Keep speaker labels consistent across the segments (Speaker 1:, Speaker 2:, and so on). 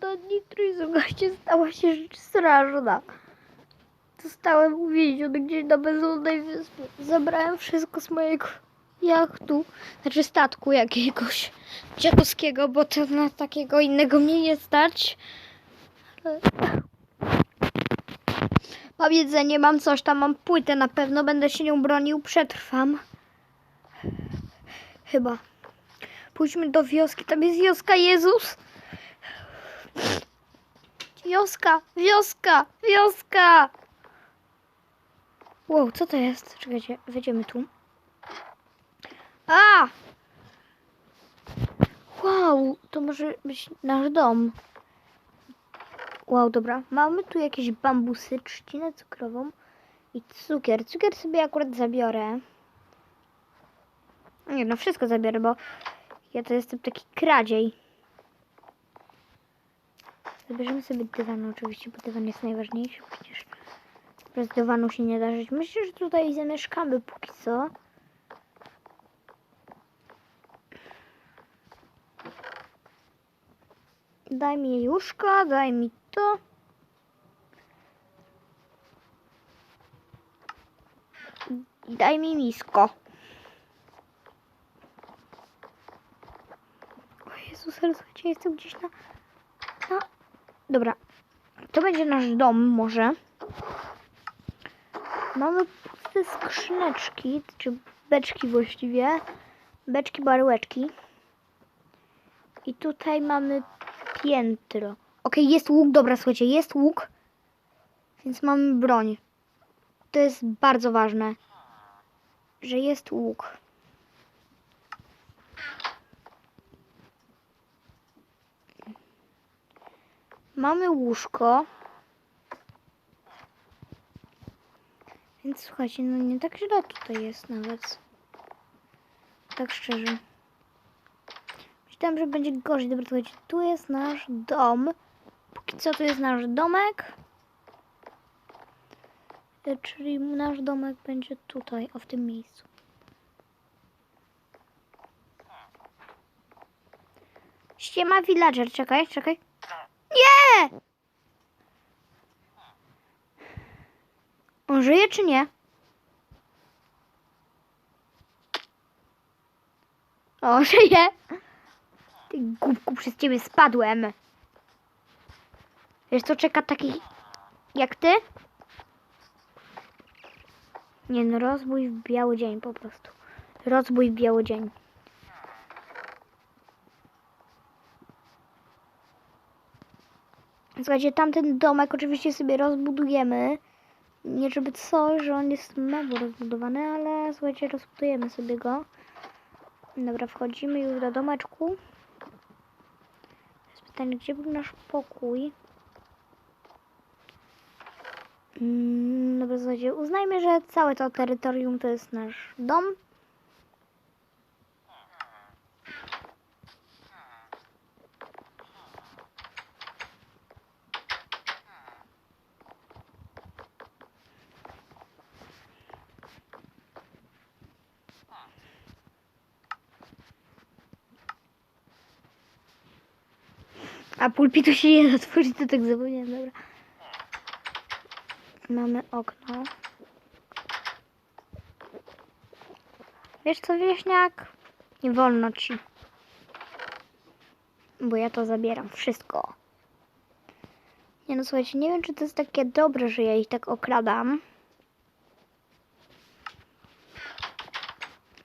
Speaker 1: do i słuchajcie, stała się rzecz straszna. Zostałem uwięziony gdzieś na bezludnej wyspie. Zabrałem wszystko z mojego jachtu, znaczy statku jakiegoś dziadowskiego, bo to na takiego innego mnie nie stać. Mam jedzenie, mam coś tam, mam płytę na pewno, będę się nią bronił, przetrwam. Chyba. Pójdźmy do wioski, tam jest wioska Jezus. Wioska, wioska, wioska! Wow, co to jest? Czekajcie, wejdziemy tu. A! Wow, to może być nasz dom. Wow, dobra. Mamy tu jakieś bambusy, trzcinę cukrową i cukier. Cukier sobie akurat zabiorę. Nie, no wszystko zabiorę, bo ja to jestem taki kradziej. Zabierzemy sobie dywan oczywiście, bo dywan jest najważniejszy przecież. Bez dywanu się nie da żyć. Myślę, że tutaj zamieszkamy póki co. Daj mi juszka, daj mi to. Daj mi misko. O Jezus, ale słuchajcie, jestem gdzieś na... Dobra, to będzie nasz dom może. Mamy puste skrzyneczki, czy beczki właściwie. Beczki, baryłeczki. I tutaj mamy piętro. Okej, jest łuk, dobra, słuchajcie, jest łuk. Więc mamy broń. To jest bardzo ważne, że jest łuk. Mamy łóżko. Więc słuchajcie, no nie tak źle tutaj jest nawet. Tak szczerze. Myślałem, że będzie gorzej. Dobra, słuchajcie, tu jest nasz dom. Póki co tu jest nasz domek. E, Czyli nasz domek będzie tutaj, o w tym miejscu. Ściema villager, czekaj, czekaj. Nie! On żyje czy nie? O, żyje. Ty głupku, przez ciebie spadłem. Wiesz co czeka takich jak ty? Nie no, rozbój w biały dzień po prostu. Rozbój w biały dzień. Słuchajcie, tamten domek oczywiście sobie rozbudujemy. Nie żeby coś, że on jest mało rozbudowany, ale słuchajcie, rozbudujemy sobie go. Dobra, wchodzimy już do domeczku. Jest pytanie, gdzie był nasz pokój? Mm, dobra, słuchajcie, uznajmy, że całe to terytorium to jest nasz dom. A pulpitu się nie da otworzyć, to tak zapomniałem, dobra. Mamy okno. Wiesz co, wieśniak? Nie wolno ci. Bo ja to zabieram, wszystko. Nie no, słuchajcie, nie wiem, czy to jest takie dobre, że ja ich tak okradam.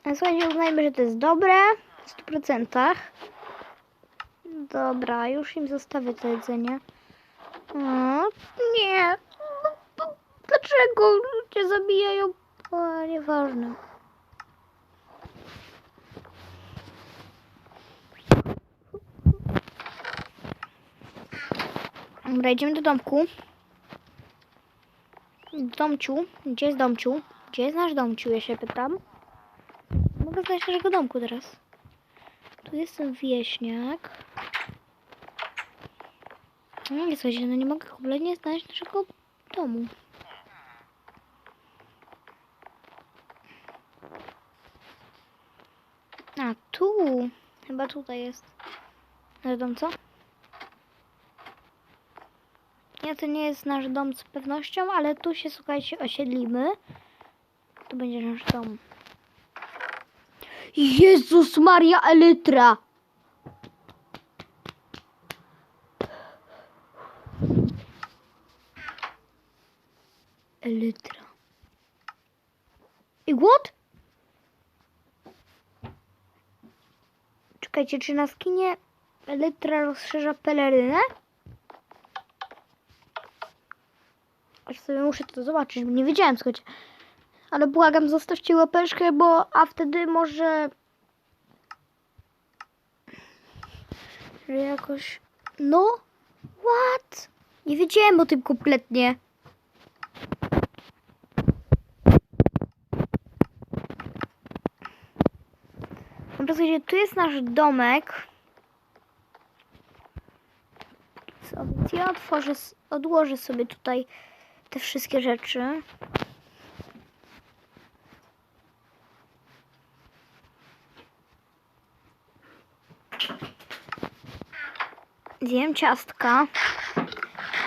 Speaker 1: Ale słuchajcie, uznajmy, że to jest dobre. W 100%. Dobra, już im zostawię to jedzenie. O, nie. Dlaczego ludzie zabijają? O, nieważne. Dobra, idziemy do domku. Domciu. Gdzie jest domciu? Gdzie jest nasz domciu, ja się pytam. Mogę znaleźć naszego domku teraz. Tu jest ten wieśniak. Nie słuchajcie, no nie mogę kompletnie znaleźć naszego domu. A tu, chyba tutaj jest nasz dom, co? Nie, to nie jest nasz dom z pewnością, ale tu się, słuchajcie, osiedlimy. Tu będzie nasz dom. Jezus Maria Elytra! Elytra. I what? Czekajcie, czy na skinie Elytra rozszerza pelerynę? Aż sobie muszę to zobaczyć, bo nie wiedziałem, słuchajcie. Ale błagam, zostawcie łapeczkę, bo a wtedy może... Że jakoś... No? What? Nie wiedziałem o tym kompletnie. Dobra, słuchajcie, tu jest nasz domek. Ja otworzę, odłożę sobie tutaj te wszystkie rzeczy. Zjem ciastka.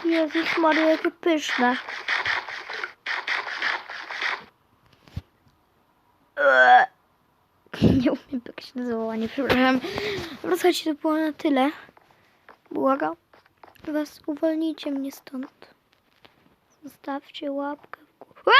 Speaker 1: Jezus Maria, jakie pyszne. Nie umiem jak się nazywało, nie przepraszam. Dobra, słuchajcie, to było na tyle. Błagam was, uwolnijcie mnie stąd. Zostawcie łapkę w górę.